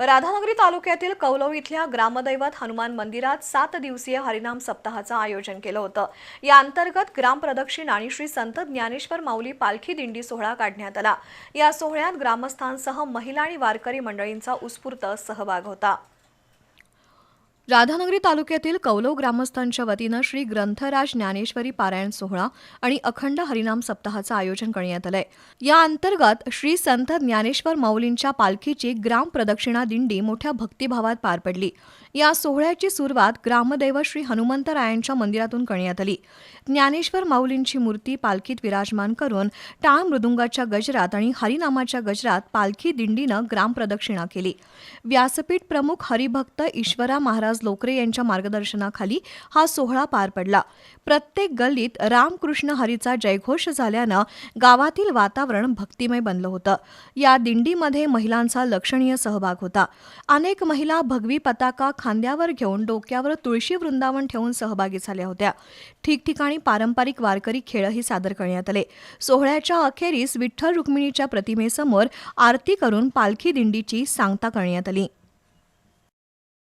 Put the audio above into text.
राधानगरी तालुक्यातील कौलव इथल्या ग्रामदैवत हनुमान मंदिरात सात दिवसीय हरिनाम सप्ताहाचं आयोजन केलं होतं. या अंतर्गत ग्रामप्रदक्षिण आणि श्री संत ज्ञानेश्वर माऊली पालखी दिंडी सोहळा काढण्यात आला. या सोहळ्यात ग्रामस्थांसह महिला आणि वारकरी मंडळींचा उत्स्फूर्त सहभाग होता. राधानगरी तालुक्यातील कौलव ग्रामस्थांच्या वतीनं श्री ग्रंथराज ज्ञानेश्वरी पारायण सोहळा आणि अखंड हरिनाम सप्ताहाचं आयोजन करण्यात आलंय. या अंतर्गत श्री संत ज्ञानेश्वर माऊलींच्या पालखीची ग्राम प्रदक्षिणा दिंडी मोठ्या भक्तिभावात पार पडली. या सोहळ्याची सुरुवात ग्रामदैव श्री हनुमंतरायांच्या मंदिरातून करण्यात आली. ज्ञानेश्वर माऊलींची मूर्ती पालखीत विराजमान करून टाळ मृदुंगाच्या गजरात आणि हरिनामाच्या गजरात पालखी दिंडीनं ग्रामप्रदक्षिणा केली. व्यासपीठ प्रमुख हरिभक्त ईश्वरा महाराज लोकरे यांच्या मार्गदर्शनाखाली हा सोहळा पार पडला. प्रत्येक गल्लीत रामकृष्ण हरीचा जयघोष झाल्यानं गावातील वातावरण भक्तिमय बनलं होतं. या दिंडीमध्ये महिलांचा लक्षणीय सहभाग होता. अनेक महिला भगवी पताका खांद्यावर घेऊन डोक्यावर तुळशी वृंदावन ठेवून सहभागी झाल्या होत्या. ठिकठिकाणी पारंपरिक वारकरी खेळही सादर करण्यात आले. सोहळ्याच्या अखेरीस विठ्ठल रुक्मिणीच्या प्रतिमेसमोर आरती करून पालखी दिंडीची सांगता करण्यात आली.